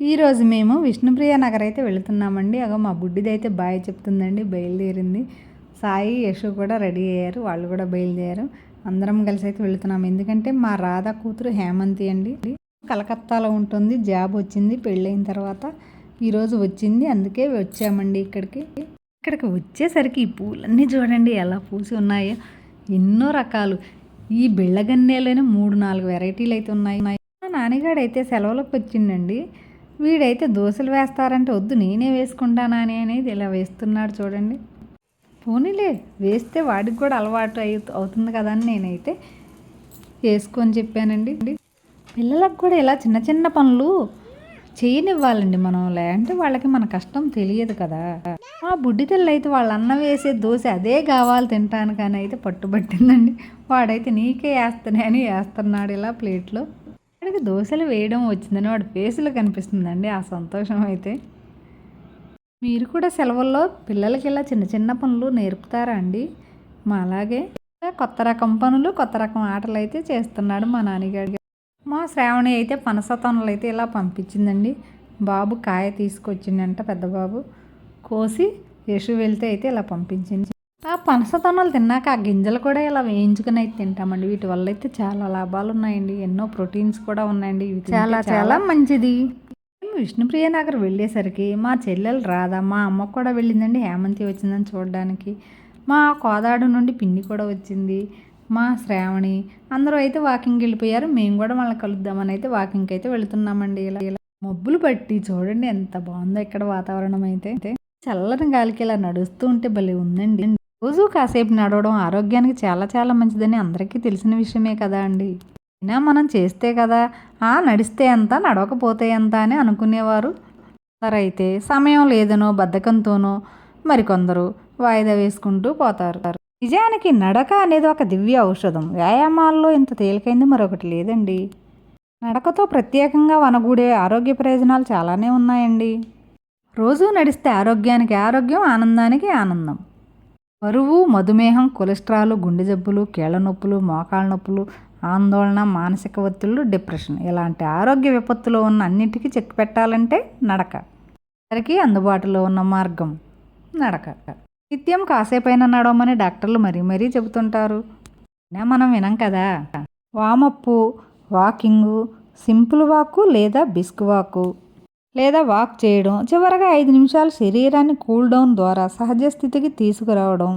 ఈరోజు మేము విష్ణుప్రియ నగర్ అయితే వెళుతున్నామండి. అగో మా బుడ్డిది అయితే బాయ్ చెప్తుందండి బయలుదేరింది. సాయి యశు కూడా రెడీ అయ్యారు వాళ్ళు కూడా బయలుదేరారు. అందరం కలిసి అయితే వెళుతున్నాం. ఎందుకంటే మా రాధా కూతురు హేమంతి అండి. కలకత్తాలో ఉంటుంది జాబ్ వచ్చింది పెళ్ళైన తర్వాత ఈరోజు వచ్చింది అందుకే వచ్చామండి ఇక్కడికి. ఇక్కడికి వచ్చేసరికి ఈ పూలన్నీ చూడండి ఎలా పూసి ఉన్నాయో. ఎన్నో రకాలు. ఈ బిళ్ళగన్నేలోనే మూడు నాలుగు వెరైటీలు అయితే ఉన్నాయి. మా నాన్నగాడైతే సెలవులకు వచ్చిండండి. వీడైతే దోశలు వేస్తారంటే వద్దు నేనే వేసుకుంటానా అనేది ఇలా వేస్తున్నాడు చూడండి. పోనీలే వేస్తే వాడికి కూడా అలవాటు అయి అవుతుంది కదా అని నేనైతే వేసుకొని చెప్పానండి. పిల్లలకు కూడా ఇలా చిన్న చిన్న పనులు చేయనివ్వాలండి మనం. లేదంటే వాళ్ళకి మన కష్టం తెలియదు కదా. ఆ బుడ్డి తెల్ల అయితే వాళ్ళ అన్న వేసే దోశ అదే కావాలి తింటాను కానీ అయితే పట్టుబట్టిందండి. వాడైతే నీకే వేస్తానే అని వేస్తున్నాడు ఇలా ప్లేట్లో. వాడికి దోశలు వేయడం వచ్చిందని వాడి ఫేస్లో కనిపిస్తుందండి. ఆ సంతోషం అయితే. మీరు కూడా సెలవుల్లో పిల్లలకి ఇలా చిన్న చిన్న పనులు నేర్పుతారా అండి? మా అలాగే. కొత్త రకం పనులు కొత్త రకం ఆటలు అయితే చేస్తున్నాడు మా నాన్నగారికి మా శ్రావణి అయితే పనస తనులు అయితే ఇలా పంపించిందండి. బాబు కాయ తీసుకొచ్చిందంట పెద్ద బాబు కోసి యశు వెళ్తే అయితే ఇలా పంపించింది. ఆ పనస తొనలు తిన్నాక ఆ గింజలు కూడా ఇలా వేయించుకుని అయితే తింటామండి. వీటి వల్ల అయితే చాలా లాభాలు ఉన్నాయండి. ఎన్నో ప్రోటీన్స్ కూడా ఉన్నాయండి. ఇవి చాలా చాలా మంచిది. విష్ణుప్రియ నగర్ వెళ్ళేసరికి మా చెల్లెలు రాదా మా అమ్మ కూడా వెళ్ళిందండి. హేమంతి వచ్చిందని చూడడానికి. మా కోదాడు నుండి పిన్ని కూడా వచ్చింది. మా శ్రావణి అందరూ అయితే వాకింగ్ వెళ్ళిపోయారు. మేము కూడా వాళ్ళని కలుద్దామని అయితే వాకింగ్కి అయితే వెళుతున్నామండి. ఇలా ఇలా మబ్బులు పట్టి చూడండి ఎంత బాగుందో ఇక్కడ వాతావరణం అయితే. చల్లని గాలికి ఇలా నడుస్తూ ఉంటే భలే ఉందండి. రోజు కాసేపు నడవడం ఆరోగ్యానికి చాలా చాలా మంచిదని అందరికీ తెలిసిన విషయమే కదా అండి. అయినా మనం చేస్తే కదా ఆ నడిస్తే ఎంత నడవకపోతే ఎంత అని అనుకునేవారు. అయితే సమయం లేదనో బద్ధకంతోనో మరికొందరు వాయిదా వేసుకుంటూ పోతారు. నిజానికి నడక అనేది ఒక దివ్య ఔషధం. వ్యాయామాల్లో ఇంత తేలికైంది మరొకటి లేదండి. నడకతో ప్రత్యేకంగా వనగూడే ఆరోగ్య ప్రయోజనాలు చాలానే ఉన్నాయండి. రోజూ నడిస్తే ఆరోగ్యానికి ఆరోగ్యం ఆనందానికి ఆనందం. బరువు మధుమేహం కొలెస్ట్రాల్ గుండె జబ్బులు కీళ్ళ నొప్పులు మోకాళ్ళ నొప్పులు ఆందోళన మానసిక ఒత్తిళ్ళు డిప్రెషన్ ఇలాంటి ఆరోగ్య విపత్తులో ఉన్న అన్నిటికీ చెక్ పెట్టాలంటే నడక. అందరికీ అందుబాటులో ఉన్న మార్గం నడక. నిత్యం కాసేపైన నడవమని డాక్టర్లు మరీ మరీ చెబుతుంటారు. మనం వినం కదా. వామప్పు వాకింగు సింపుల్ వాకు లేదా బిస్క్ వాకు. లేదా వాక్ చేయడం చివరగా ఐదు నిమిషాలు శరీరాన్ని కూల్ డౌన్ ద్వారా సహజ స్థితికి తీసుకురావడం.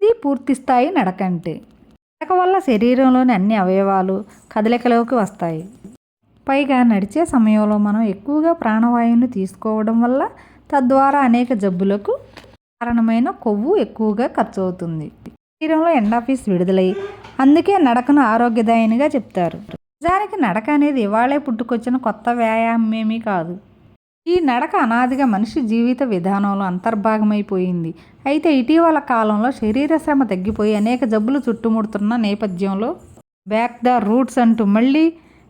ఇది పూర్తి స్థాయి నడకంటే. నడక వల్ల శరీరంలోని అన్ని అవయవాలు కదలికలోకి వస్తాయి. పైగా నడిచే సమయంలో మనం ఎక్కువగా ప్రాణవాయువుని తీసుకోవడం వల్ల తద్వారా అనేక జబ్బులకు కారణమైన కొవ్వు ఎక్కువగా ఖర్చు అవుతుంది శరీరంలో ఎండాఫీస్ విడుదలై అందుకే నడకను ఆరోగ్యదాయనిగా చెప్తారు. నిజానికి నడక అనేది ఇవాళే పుట్టుకొచ్చిన కొత్త వ్యాయామమేమీ కాదు. ఈ నడక అనాదిగా మనిషి జీవిత విధానంలో అంతర్భాగమైపోయింది. అయితే ఇటీవల కాలంలో శరీర శ్రమ తగ్గిపోయి అనేక జబ్బులు చుట్టుముడుతున్న నేపథ్యంలో బ్యాక్ ద రూట్స్ అంటూ మళ్ళీ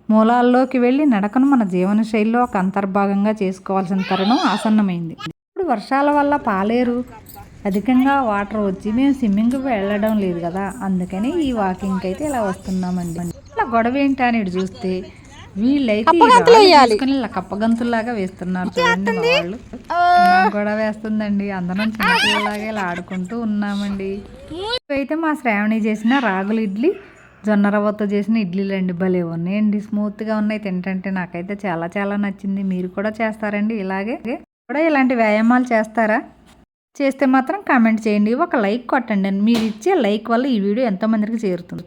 మూలాల్లోకి వెళ్ళి నడకను మన జీవన శైలిలో ఒక అంతర్భాగంగా చేసుకోవాల్సిన తరుణం ఆసన్నమైంది. ఇప్పుడు వర్షాల వల్ల పాలేరు అధికంగా వాటర్ వచ్చి మేము స్విమ్మింగ్కి వెళ్ళడం లేదు కదా అందుకని ఈ వాకింగ్కి అయితే ఇలా వస్తున్నామండి. గొడవ ఏంటి అని చూస్తే వీళ్ళైతే కప్పగంతుల్లాగా వేస్తున్నారు చూడండి వాళ్ళు. కూడా వేస్తుందండి. అందరం చిన్నపిల్లలాగా ఇలా ఆడుకుంటూ ఉన్నామండి. ఇవైతే మా శ్రావణి చేసిన రాగుల ఇడ్లీ జొన్న రవ్వతో చేసిన ఇడ్లీలు అండి భలే ఉన్నాయండి. స్మూత్గా ఉన్నాయి. తింటంటే నాకైతే చాలా చాలా నచ్చింది. మీరు కూడా చేస్తారండి ఇలాగే. కూడా ఇలాంటి వ్యాయామాలు చేస్తారా? చేస్తే మాత్రం కామెంట్ చేయండి. ఒక లైక్ కొట్టండి. మీరు ఇచ్చే లైక్ వల్ల ఈ వీడియో ఎంతమందికి చేరుతుంది.